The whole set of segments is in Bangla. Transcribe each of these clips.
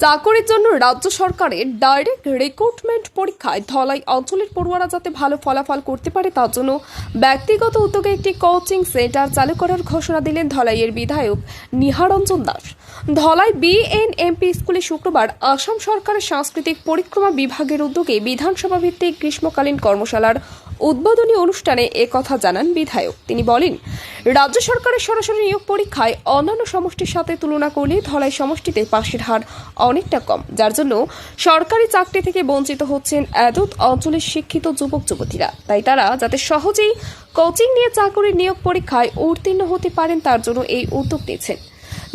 চাকরির জন্য রাজ্য সরকারের ডাইরেক্ট রিক্রুটমেন্ট পরীক্ষায় ধলাই অঞ্চলের পড়ুয়ারা যাতে ভালো ফলাফল করতে পারে তার জন্য ব্যক্তিগত উদ্যোগে একটি কোচিং সেন্টার চালু করার ঘোষণা দিলেন ধলাইয়ের বিধায়ক নিহারঞ্জন দাস। ধলাই বিএনএমপি স্কুলে শুক্রবার আসাম সরকারের সাংস্কৃতিক পরিক্রমা বিভাগের উদ্যোগে বিধানসভা ভিত্তিক গ্রীষ্মকালীন কর্মশালার উদ্বোধনী অনুষ্ঠানে একথা জানান বিধায়ক। তিনি বলেন, রাজ্য সরকারের সরাসরি নিয়োগ পরীক্ষায় অন্যান্য সমষ্টির সাথে তুলনা করলে ধলাই সমষ্টিতে পাশের হার অনেকটা কম, যার জন্য সরকারি চাকরি থেকে বঞ্চিত হচ্ছেন এদত অঞ্চলের শিক্ষিত যুবক যুবতীরা। তাই তারা যাতে সহজেই কোচিং নিয়ে চাকরির নিয়োগ পরীক্ষায় উত্তীর্ণ হতে পারেন, তার জন্য এই উদ্যোগ নিয়েছেন।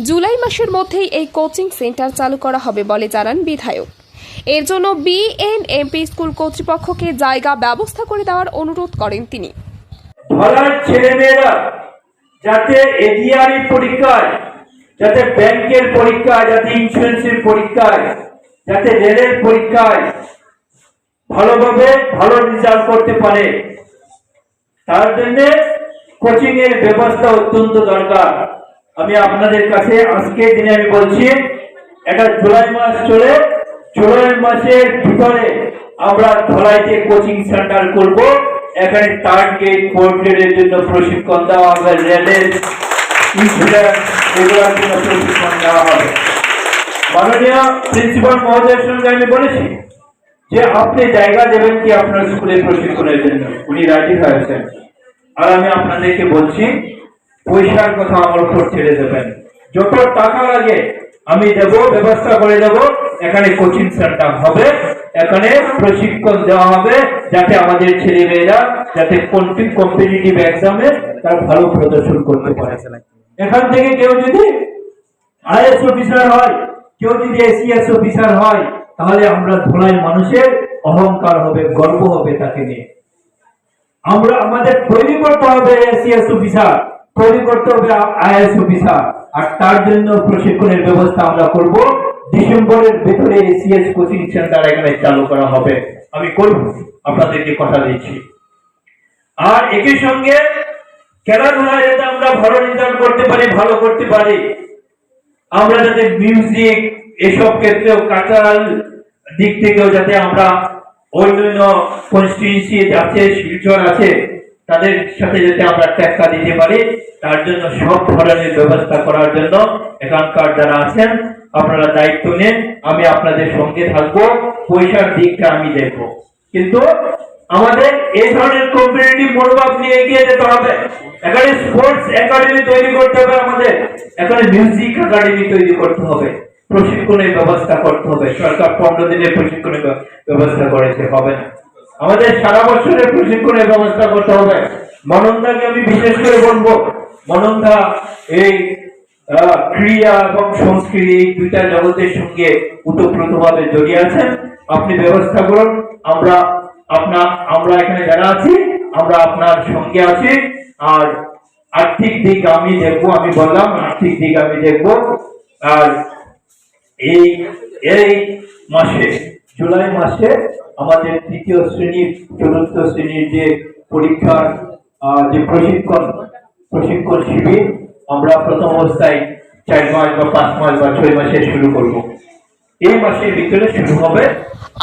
জুলাই মাসের মধ্যেই এই কোচিং সেন্টার চালু করা হবে বলে জানান বিধায়ক। এর জন্য বিএনএমপি স্কুল কর্তৃপক্ষকে জায়গা ব্যবস্থা করে দেওয়ার অনুরোধ করেন তিনি। ধরার ছেলেমেয়েরা যাতে এডিআরই পরীক্ষায়, যাতে ব্যাংকের পরীক্ষায়, যাতে ইন্স্যুরেন্সের পরীক্ষায়, যাতে রেলের পরীক্ষায় ভালোভাবে ভালো রেজাল্ট করতে পারে, তার জন্য কোচিং এর ব্যবস্থা অত্যন্ত দরকার। আমি আপনাদের কাছে আজকে দিনে আমি বলছি, এটা জুলাই মাস চলে জুলাই মাসের ভিতরে আমরা ধলাইতে কোচিং সেন্টার করব। এখানে থার্ড গ্রেড ফোর্থ জন্য প্রশিক্ষণ দেওয়া হবে, রেলের এগুলোর জন্য প্রশিক্ষণ দেওয়া হবে। মাননীয় প্রিন্সিপাল মহোদয়ের সঙ্গে আমি বলেছি যে আপনি জায়গা দেবেন কি আপনার স্কুলে প্রশিক্ষণের জন্য। উনি রাজি হয়েছেন। আর আমি আপনাদেরকে বলছি, পয়সার কথা আমার উপর ছেড়ে দেবেন। যত টাকা লাগে আমি দেব, ব্যবস্থা করে দেব। এখানে কোচিং সেন্টার হবে। এখানে প্রশিক্ষণ দেওয়া হবে যাতে আমাদের ছেলে মেয়েরা যাতে কম্পিটিটিভ এক্সামে তারা ভালো প্রদর্শন করতে পারে। এখান থেকে কেউ যদি আইএস অফিসার হয়, কেউ যদি এসিএস অফিসার হয়, তাহলে আমরা ধোলাই মানুষের অহংকার হবে, গর্ব হবে তাকে নিয়ে। আমরা, আমাদের তৈরি করতে হবে এসিএস অফিসার তৈরি করতে হবে আইএস অফিসার আর তার জন্য প্রশিক্ষণের ব্যবস্থা আমরা করব। ডিসেম্বরের ভেতরে এসিএস কোচিং সেন্টার এখানে চালু করা হবে। আমি করব, আপনাদেরকে কথা দিচ্ছি। আর একই সঙ্গে খেলাধুলায় যাতে আমরা ভালো রেজাল্ট করতে পারি, ভালো করতে পারি, আমরা যাতে মিউজিক এসব ক্ষেত্রেও কালচারাল দিক থেকেও যাতে আমরা অন্যান্য কনস্টিটিউন্সি আছে শিলচর আছে তাদের সাথে যাতে আমরা টেক্কা দিতে পারি, তার জন্য সব ধরনের ব্যবস্থা করার জন্য এখানকার যারা আছেন, আপনারা দায়িত্ব নেন, আমি আপনাদের সঙ্গে থাকব, পয়সার দিকটা আমি দেখব। কিন্তু আমাদের এই ধরনের কম্পিটিটিভ মনোভাব নিয়ে এগিয়ে যেতে হবে। এখানে স্পোর্টস একাডেমি তৈরি করতে হবে আমাদের। এখানে মিউজিক একাডেমি তৈরি করতে হবে। প্রশিক্ষণের ব্যবস্থা করতে হবে। সরকার পনেরো দিনের প্রশিক্ষণের ব্যবস্থা করেছে, হবে না। আমাদের সারা বছরের প্রশিক্ষণের ব্যবস্থা করতে হবে। মনন্দাকে আমি বিশেষ করে বলব মনন্দা এই ক্রিয়া এবং সংস্কৃতি এই দুইটা জগতের সঙ্গে ওতপ্রোতভাবে জড়িয়ে আছেন আপনি ব্যবস্থা করুন, আমরা আপনার আমরা এখানে যারা আছি, আমরা আপনার সঙ্গে আছি। আর আর্থিক দিক আমি দেখব, আমি বললাম, আর্থিক দিক আমি দেখব। আর এই এই মাসে জুলাই মাসে আমাদের তৃতীয় শ্রেণির চতুর্থ শ্রেণির যে পরীক্ষার যে প্রশিক্ষণ প্রশিক্ষণ শিবির, আমরা প্রথম অবস্থায় চার মাস বা পাঁচ মাস বা ছয় মাসে শুরু করব। এই মাসের ভিতরে শুরু হবে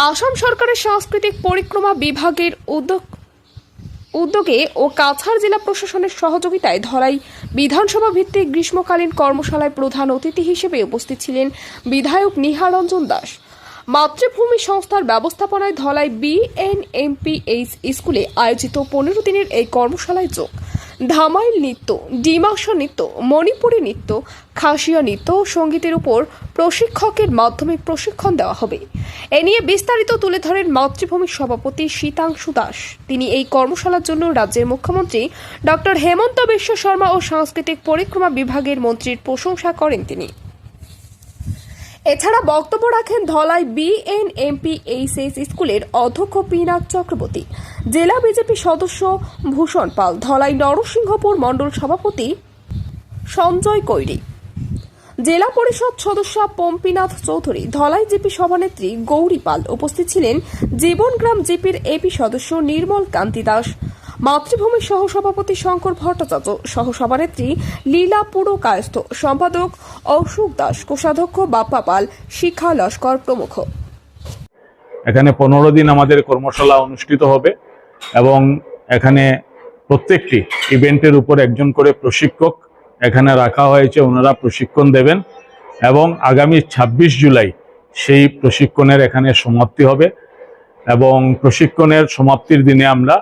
আসাম সরকারের সাংস্কৃতিক পরিক্রমা বিভাগের উদ্যোগ, উদ্যোগে ও কাছাড় জেলা প্রশাসনের সহযোগিতায় ধরাই বিধানসভা ভিত্তিক গ্রীষ্মকালীন কর্মশালায় প্রধান অতিথি হিসেবে উপস্থিত ছিলেন বিধায়ক নিহারঞ্জন দাস। মাতৃভূমি সংস্থার ব্যবস্থাপনায় ধলাই বিএনএমপিএইচ স্কুলে আয়োজিত পনেরো দিনের এই কর্মশালায় যোগ। ধামাইল নৃত্য, ডিমাসা নৃত্য, মণিপুরী নৃত্য, খাসিয়া নৃত্য ও সঙ্গীতের উপর প্রশিক্ষকের মাধ্যমে প্রশিক্ষণ দেওয়া হবে। এ নিয়ে বিস্তারিত তুলে ধরেন মাতৃভূমির সভাপতি শীতাংশু দাস। তিনি এই কর্মশালার জন্য রাজ্যের মুখ্যমন্ত্রী ডক্টর হেমন্ত বিশ্ব শর্মা ও সাংস্কৃতিক পরিক্রমা বিভাগের মন্ত্রীর প্রশংসা করেন তিনি। এছাড়া বক্তব্য রাখেন ধলাই বিএনএমপিএইচএস স্কুলের অধ্যক্ষ পিনাক চক্রবর্তী। জেলা বিজেপি সদস্য ভূষণ পাল, ধলাই নরসিংহপুর মণ্ডল সভাপতি সঞ্জয় কৈরি। জেলা পরিষদ সদস্য পম্পিনাথ চৌধুরী, ধলাই জিপি সভানেত্রী গৌরী পাল উপস্থিত ছিলেন জীবনগ্রাম জিপির এপি সদস্য নির্মল কান্তি দাস মাতৃভূমি সহসভাপতি শঙ্কর ভট্টাচার্য সহসভানেত্রী লীলা পুরকায়স্থ, সম্পাদক অশোক দাস, কোষাধ্যক্ষ বাপ্পা পাল, শিখা লস্কর প্রমুখ। এখানে পনেরো দিন আমাদের কর্মশালা অনুষ্ঠিত হবে এবং এখানে প্রত্যেকটি ইভেন্টের উপর একজন করে প্রশিক্ষক এখানে রাখা হয়েছে, ওনারা প্রশিক্ষণ দেবেন এবং আগামী ২৬ জুলাই সেই প্রশিক্ষণের এখানে সমাপ্তি হবে এবং প্রশিক্ষণের সমাপ্তির দিনে আমরা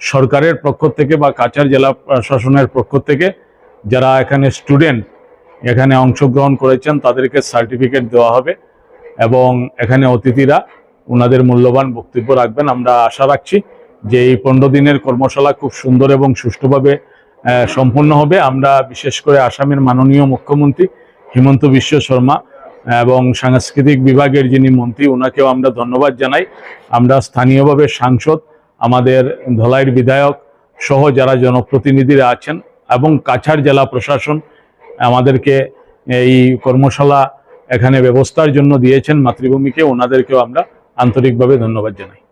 সরকারের পক্ষ থেকে বা কাছাড় জেলা প্রশাসনের পক্ষ থেকে যারা এখানে স্টুডেন্ট এখানে অংশগ্রহণ করেছেন, তাদেরকে সার্টিফিকেট দেওয়া হবে এবং এখানে অতিথিরা ওনাদের মূল্যবান বক্তব্য রাখবেন। আমরা আশা রাখছি যে এই পনেরো দিনের কর্মশালা খুব সুন্দর এবং সুষ্ঠুভাবে সম্পন্ন হবে। আমরা বিশেষ করে আসামের মাননীয় মুখ্যমন্ত্রী হিমন্ত বিশ্ব শর্মা এবং সাংস্কৃতিক বিভাগের যিনি মন্ত্রী ওনাকেও আমরা ধন্যবাদ জানাই। আমরা স্থানীয়ভাবে সাংসদ আমাদের ধলাইয়ের বিধায়ক সহ যারা জনপ্রতিনিধিরা আছেন এবং কাছাড় জেলা প্রশাসন আমাদেরকে এই কর্মশালা এখানে ব্যবস্থার জন্য দিয়েছেন মাতৃভূমিকে, ওনাদেরকেও আমরা আন্তরিকভাবে ধন্যবাদ জানাই।